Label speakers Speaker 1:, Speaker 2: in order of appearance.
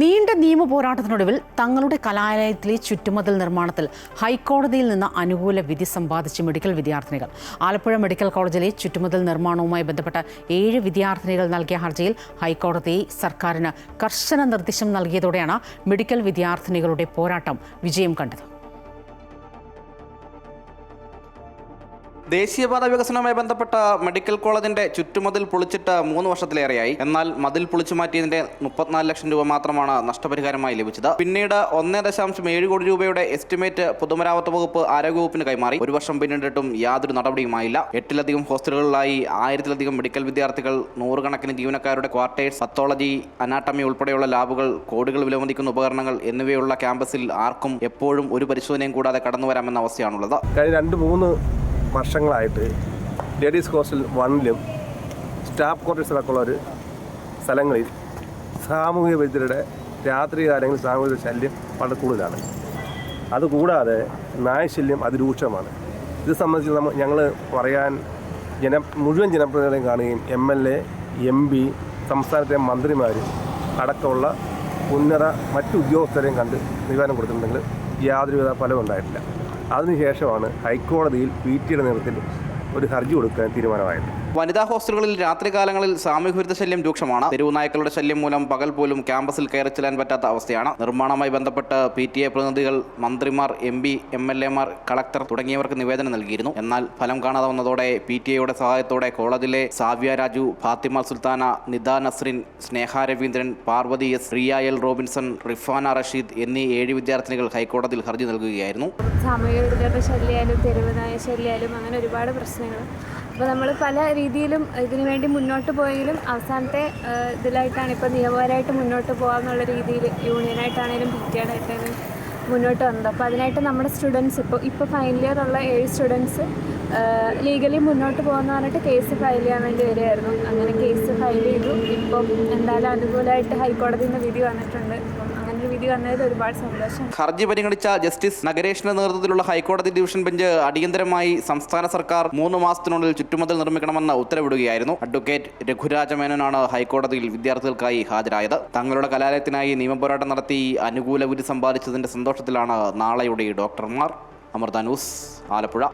Speaker 1: നീണ്ട നിയമ പോരാട്ടത്തിനൊടുവിൽ തങ്ങളുടെ കലാലയത്തിലെ ചുറ്റുമതിൽ നിർമ്മാണത്തിൽ ഹൈക്കോടതിയിൽ നിന്ന് അനുകൂല വിധി സമ്പാദിച്ച മെഡിക്കൽ വിദ്യാർത്ഥിനികൾ. ആലപ്പുഴ മെഡിക്കൽ കോളേജിലെ ചുറ്റുമതിൽ നിർമ്മാണവുമായി ബന്ധപ്പെട്ട ഏഴ് വിദ്യാർത്ഥിനികൾ നൽകിയ ഹർജിയിൽ ഹൈക്കോടതി സർക്കാരിന് കർശന നിർദ്ദേശം നൽകിയതോടെയാണ് മെഡിക്കൽ വിദ്യാർത്ഥിനികളുടെ പോരാട്ടം വിജയം കണ്ടത്.
Speaker 2: ദേശീയപാത വികസനവുമായി ബന്ധപ്പെട്ട മെഡിക്കൽ കോളേജിന്റെ ചുറ്റുമതിൽ പൊളിച്ചിട്ട് മൂന്ന് വർഷത്തിലേറെയായി. എന്നാൽ മതിൽ പൊളിച്ചു മാറ്റിയതിന്റെ മുപ്പത്തിനാല് ലക്ഷം രൂപ മാത്രമാണ് നഷ്ടപരിഹാരമായി ലഭിച്ചത്. പിന്നീട് ഒന്നേ ദശാംശം ഏഴ് കോടി രൂപയുടെ എസ്റ്റിമേറ്റ് പൊതുമരാമത്ത് വകുപ്പ് ആരോഗ്യവകുപ്പിന് കൈമാറി. ഒരു വർഷം പിന്നിട്ടിട്ടും യാതൊരു നടപടിയുമായില്ല. എട്ടിലധികം ഹോസ്റ്റലുകളിലായി ആയിരത്തിലധികം മെഡിക്കൽ വിദ്യാർത്ഥികൾ നൂറുകണക്കിന് ജീവനക്കാരുടെ ക്വാർട്ടേഴ്സ് പത്തോളജി അനാട്ടമി ഉൾപ്പെടെയുള്ള ലാബുകൾ കോടികൾ വിലമതിക്കുന്ന ഉപകരണങ്ങൾ എന്നിവയുള്ള ക്യാമ്പസിൽ ആർക്കും എപ്പോഴും ഒരു പരിശോധനയും കൂടാതെ കടന്നുവരാമെന്ന അവസ്ഥയാണുള്ളത്.
Speaker 3: കഴിഞ്ഞ രണ്ട് മൂന്ന് വർഷങ്ങളായിട്ട് ലേഡീസ് ഹോസ്റ്റൽ വണ്ണിലും സ്റ്റാഫ് ക്വാർട്ടേഴ്സിലൊക്കെ അടക്കമുള്ള ഒരു സ്ഥലങ്ങളിൽ സാമൂഹിക വിദ്യരുടെ രാത്രി കാലങ്ങളിൽ സാമൂഹിക ശല്യം വളരെ കൂടുതലാണ്. അതുകൂടാതെ നായശല്യം അതിരൂക്ഷമാണ്. ഇത് സംബന്ധിച്ച് നമ്മൾ ഞങ്ങൾ പറയാൻ ജന മുഴുവൻ ജനപ്രതിനിധികളെയും കാണുകയും M L A M P സംസ്ഥാനത്തെ മന്ത്രിമാർ അടക്കമുള്ള ഉന്നത മറ്റു ഉദ്യോഗസ്ഥരെയും കണ്ട് നിവേദനം കൊടുത്തിട്ടുണ്ടെങ്കിൽ യാതൊരുവിധ ഫലവും ഉണ്ടായിട്ടില്ല. അതിനുശേഷമാണ് ഹൈക്കോടതിയിൽ പി ടിയുടെ നേതൃത്വത്തിൽ ഒരു ഹർജി കൊടുക്കാൻ തീരുമാനമായത്.
Speaker 2: വനിതാ ഹോസ്റ്റലുകളിൽ രാത്രികാലങ്ങളിൽ സാമൂഹ്യവിരുദ്ധ ശല്യം രൂക്ഷമാണ്. തെരുവു നായ്ക്കളുടെ ശല്യം മൂലം പകൽ പോലും ക്യാമ്പസിൽ കയറി ചെല്ലാൻ പറ്റാത്ത അവസ്ഥയാണ്. നിർമ്മാണവുമായി ബന്ധപ്പെട്ട് പി ടി എ പ്രതിനിധികൾ മന്ത്രിമാർ എം പി എം എൽ എമാർ കളക്ടർ തുടങ്ങിയവർക്ക് നിവേദനം നൽകിയിരുന്നു. എന്നാൽ ഫലം കാണാതെ വന്നതോടെ പി ടി എയുടെ സഹായത്തോടെ കോളേജിലെ Savya Raju Fathima Sulthana Nida Nasrin Sneha Raveendran Parvathy S Riya L Robinson Rifana Rasheed എന്നീ ഏഴ് വിദ്യാർത്ഥിനികൾ ഹൈക്കോടതിയിൽ ഹർജി നൽകുകയായിരുന്നു.
Speaker 4: സാമൂഹിക ശല്യമായാലും തെരുവ് നായ ശല്യമായാലും അങ്ങനെ ഒരുപാട് പ്രശ്നങ്ങൾ അപ്പോൾ നമ്മൾ പല രീതിയിലും ഇതിനു വേണ്ടി മുന്നോട്ട് പോയെങ്കിലും അവസാനത്തെ ഇതിലായിട്ടാണ് ഇപ്പോൾ നിയമപരമായിട്ട് മുന്നോട്ട് പോകാമെന്നുള്ള രീതിയിൽ യൂണിയനായിട്ടാണേലും പി ടി ആയിട്ടാണേലും മുന്നോട്ട് വന്നത്. അപ്പോൾ അതിനായിട്ട് നമ്മുടെ സ്റ്റുഡൻസ് ഇപ്പോൾ ഇപ്പോൾ ഫൈനൽ ഇയർ ഉള്ള ഏഴ് സ്റ്റുഡൻസ് ലീഗലി മുന്നോട്ട് പോകുന്ന പറഞ്ഞിട്ട് കേസ് ഫയൽ ചെയ്യാൻ വേണ്ടി വരികയായിരുന്നു. അങ്ങനെ കേസ് ഫയൽ ചെയ്തു. ഇപ്പം എന്തായാലും അനുകൂലമായിട്ട് ഹൈക്കോടതിയിൽ നിന്ന് വിധി വന്നിട്ടുണ്ട്. സന്തോഷം.
Speaker 2: ഹർജി പരിഗണിച്ച ജസ്റ്റിസ് നഗരേഷിന്റെ നേതൃത്വത്തിലുള്ള ഹൈക്കോടതി ഡിവിഷൻ ബെഞ്ച് അടിയന്തരമായി സംസ്ഥാന സർക്കാർ മൂന്ന് മാസത്തിനുള്ളിൽ ചുറ്റുമതിൽ നിർമ്മിക്കണമെന്ന് ഉത്തരവിടുകയായിരുന്നു. അഡ്വക്കേറ്റ് രഘുരാജ മേനോനാണ് ഹൈക്കോടതിയിൽ വിദ്യാർത്ഥികൾക്കായി ഹാജരായത്. തങ്ങളുടെ കലാലയത്തിനായി നിയമപോരാട്ടം നടത്തി അനുകൂല വിധി സമ്പാദിച്ചതിന്റെ സന്തോഷത്തിലാണ് നാളെയുടെ ഡോക്ടർമാർ. അമൃത ന്യൂസ് ആലപ്പുഴ.